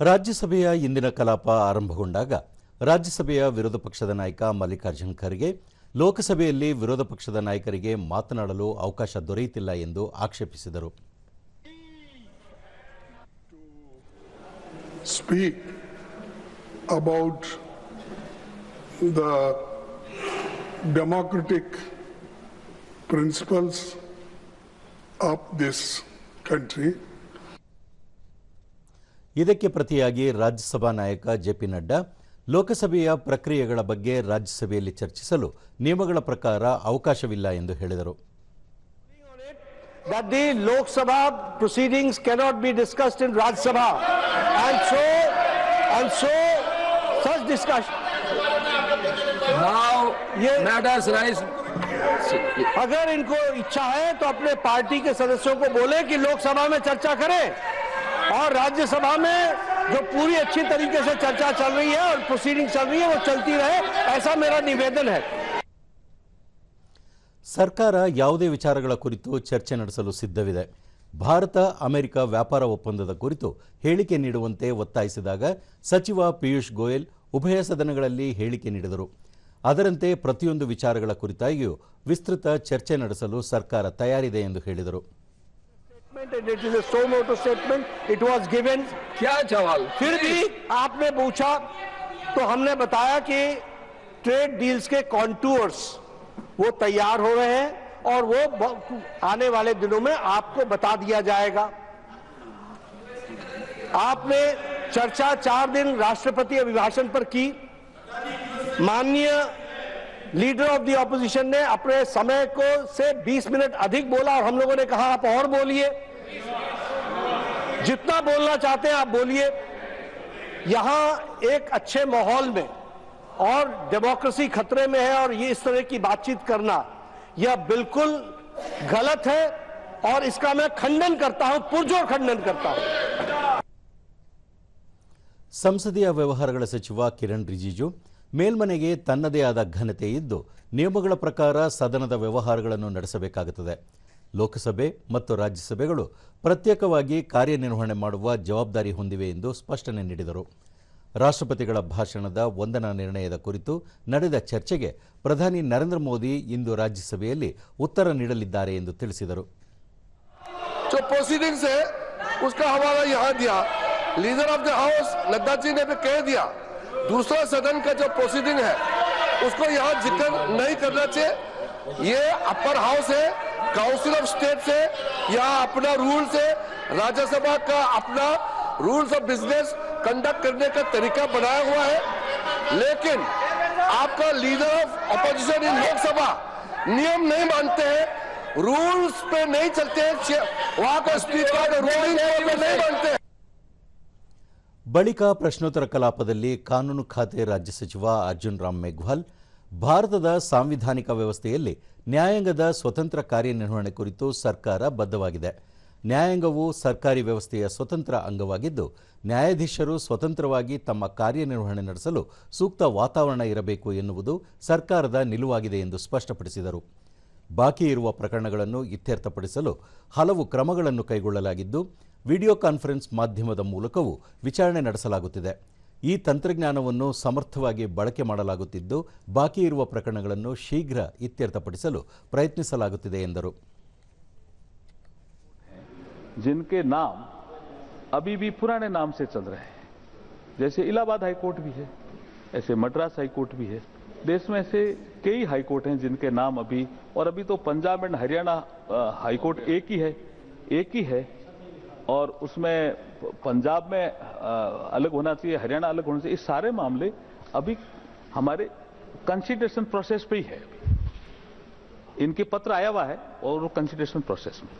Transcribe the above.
ರಾಜ್ಯಸಭೆಯ ಇಂದಿನ ಕಲಾಪ ಆರಂಭಗೊಂಡಾಗ ರಾಜ್ಯಸಭೆಯ ವಿರೋಧ ಪಕ್ಷದ ನಾಯಕ ಮಲ್ಲಿಕಾರ್ಜುನ್ ಖರ್ಗೆ ಲೋಕಸಭೆಯಲ್ಲಿ ವಿರೋಧ ಪಕ್ಷದ ನಾಯಕರಿಗೆ ಮಾತನಾಡಲು ಅವಕಾಶ ದೊರೆಯುತ್ತಿಲ್ಲ ಎಂದು ಆಕ್ಷೇಪಿಸಿದರು speak about the democratic principles of this country. ಇದಕ್ಕೆ ಪ್ರತಿಯಾಗಿ ರಾಜ್ಯಸಭಾ ನಾಯಕ ಜೆಪಿ ನಡ್ಡಾ ಲೋಕಸಭೆಯ ಪ್ರಕ್ರಿಯೆಗಳ ಬಗ್ಗೆ ರಾಜ್ಯಸಭೆಯಲ್ಲಿ ಚರ್ಚಿಸಲು ನಿಯಮಗಳ ಪ್ರಕಾರ ಅವಕಾಶವಿಲ್ಲ ಎಂದು ಹೇಳಿದರು that the Lok Sabha proceedings cannot be discussed in Rajya Sabha. And so, and so, such discussion, Now, Ye- matters rise. अगर इनको इच्छा है तो अपने पार्टी के सदस्यों को बोले कि लोकसभा में चर्चा करें और राज्यसभा में जो पूरी अच्छी तरीके से चर्चा चल रही है और प्रोसीडिंग चल रही है वो चलती रहे ऐसा मेरा निवेदन है ಸರ್ಕಾರ ಯಾವುದೇ ವಿಚಾರಗಳ ಕುರಿತು ಚರ್ಚೆ ನಡೆಸಲು ಸಿದ್ಧವಿದೆ ಭಾರತ ಅಮೆರಿಕ ವ್ಯಾಪಾರ ಒಪ್ಪಂದದ ಕುರಿತು ಹೇಳಿಕೆ ನೀಡುವಂತೆ ಒತ್ತಾಯಿಸಿದಾಗ ಸಚಿವ ಪಿಯೂಷ್ ಗೋಯಲ್ ಉಭಯ ಸದನಗಳಲ್ಲಿ ಹೇಳಿಕೆ ನೀಡಿದರು ಅದರಂತೆ ಪ್ರತಿಯೊಂದು ವಿಚಾರಗಳ ಕುರಿತಾಗಿಯೂ ವಿಸ್ತೃತ ಚರ್ಚೆ ನಡೆಸಲು ಸರ್ಕಾರ ತಯಾರಿದೆ ಎಂದು ಹೇಳಿದರು And it is a so moto statement. It was given. क्या सवाल फिर भी आपने पूछा तो हमने बताया कि ट्रेड डील्स के कॉन्टूर्स वो तैयार हो रहे हैं और वो आने वाले दिनों में आपको बता दिया जाएगा। आपने चर्चा चार दिन राष्ट्रपति अभिभाषण पर की। माननीय लीडर ऑफ़ द ऑपोजिशन ने अपने समय को से 20 मिनट अधिक बोला और हम लोगों ने कहा आप और बोलिए। जितना बोलना चाहते हैं आप बोलिए यहां एक अच्छे माहौल में और डेमोक्रेसी खतरे में है और ये इस तरह की बातचीत करना यह बिल्कुल गलत है और इसका मैं खंडन करता हूं पुरजोर खंडन करता हूं ಸಂಸದೀಯ ವ್ಯವಹಾರಗಳ ಸಚಿವ ಕಿರಣ್ ರಿಜಿಜು ಮೇಲ್ಮನೆಗೆ ತನ್ನದೇ ಆದ ಘನತೆ ಇದ್ದು ನಿಯಮಗಳ ಪ್ರಕಾರ ಸದನದ ವ್ಯವಹಾರಗಳನ್ನು ನಡೆಸಬೇಕಾಗುತ್ತದೆ ಲೋಕಸಭೆ ಮತ್ತು ರಾಜ್ಯಸಭೆಗಳು ಪ್ರತ್ಯೇಕವಾಗಿ ಕಾರ್ಯನಿರ್ವಹಣೆ ಮಾಡುವ ಜವಾಬ್ದಾರಿ ಹೊಂದಿವೆ ಎಂದು ಸ್ಪಷ್ಟನೆ ನೀಡಿದರು ರಾಷ್ಟ್ರಪತಿಗಳ ಭಾಷಣದ ವಂದನಾ ನಿರ್ಣಯದ ಕುರಿತು ನಡೆದ ಚರ್ಚೆಗೆ ಪ್ರಧಾನಿ ನರೇಂದ್ರ ಮೋದಿ ಇಂದು ರಾಜ್ಯಸಭೆಯಲ್ಲಿ ಉತ್ತರ ನೀಡಲಿದ್ದಾರೆ ಎಂದು ತಿಳಿಸಿದರು जो प्रोसीडिंग्स है उसका हवाला यहाँ दिया leader of the house Nadda ji ने भी कह दिया दूसरा सदन का जो प्रोसीडिंग है उसको यहाँ जिक्र नहीं करना चाहिए ये अपर हाउस है काउंसिल ऑफ स्टेट से यहाँ अपना रूल्स है राज्यसभा का अपना रूल्स ऑफ बिजनेस कंडक्ट करने का तरीका बनाया हुआ है लेकिन आपका leader of opposition in Lok Sabha नियम नहीं मानते हैं रूल्स पे नहीं चलते हैं चे- वहां का स्पीकर रूलिंग पे नहीं मानते हैं ಬಳಿಕ ಪ್ರಶ್ನೋತ್ತರ ಕಲಾಪದಲ್ಲಿ ಕಾನೂನು ಖಾತೆ ರಾಜ್ಯ ಸಚಿವ ಅರ್ಜುನ್ ರಾಮ್ ಮೇಘ್ವಾಲ್ ಭಾರತದ ಸಾಂವಿಧಾನಿಕ ವ್ಯವಸ್ಥೆಯಲ್ಲಿ ನ್ಯಾಯಾಂಗದ ಸ್ವತಂತ್ರ ಕಾರ್ಯನಿರ್ವಹಣೆ ಕುರಿತು ಸರ್ಕಾರ ಬದ್ಧವಾಗಿದೆ. ನ್ಯಾಯಾಂಗವು ಸರ್ಕಾರಿ ವ್ಯವಸ್ಥೆಯ ಸ್ವತಂತ್ರ ಅಂಗವಾಗಿದ್ದು, ನ್ಯಾಯಾಧೀಶರು ಸ್ವತಂತ್ರವಾಗಿ ತಮ್ಮ ಕಾರ್ಯನಿರ್ವಹಣೆ ನಡೆಸಲು ಸೂಕ್ತ ವಾತಾವರಣ ಇರಬೇಕು ಎನ್ನುವುದು ಸರ್ಕಾರದ ನಿಲುವಾಗಿದೆ ಎಂದು ಸ್ಪಷ್ಟಪಡಿಸಿದರು. ಬಾಕಿ ಇರುವ ಪ್ರಕರಣಗಳನ್ನು ಇತ್ಯರ್ಥಪಡಿಸಲು ಹಲವು ಕ್ರಮಗಳನ್ನು ಕೈಗೊಳ್ಳಲಾಗಿದ್ದು, ವಿಡಿಯೋ ಕಾನ್ಫರೆನ್ಸ್ ಮಾಧ್ಯಮದ ಮೂಲಕವೂ ವಿಚಾರಣೆ ನಡೆಸಲಾಗುತ್ತಿದೆ. ಈ ತಂತ್ರಜ್ಞಾನವನ್ನು ಸಮರ್ಥವಾಗಿ ಬಳಕೆ ಮಾಡಲಾಗುತ್ತಿದ್ದು ಬಾಕಿ ಇರುವ ಪ್ರಕರಣಗಳನ್ನು ಶೀಘ್ರ ಇತ್ಯರ್ಥಪಡಿಸಲು ಪ್ರಯತ್ನಿಸಲಾಗುತ್ತಿದೆ ಎಂದರು जिनके नाम अभी भी पुराने नाम से चल रहे हैं जैसे इलाहाबाद हाई कोर्ट भी है ऐसे मद्रास हाई कोर्ट भी है देश में ऐसे कई हाई कोर्ट हैं जिनके नाम अभी और अभी तो Punjab and Haryana uh, high court एक ही है एक ही है और उसमें पंजाब में अलग होना चाहिए, हरियाणा अलग होना चाहिए ये सारे मामले अभी हमारे कंसिडरेशन प्रोसेस पे ही है। इनके पत्र आया हुआ है और वो कंसिडरेशन प्रोसेस में।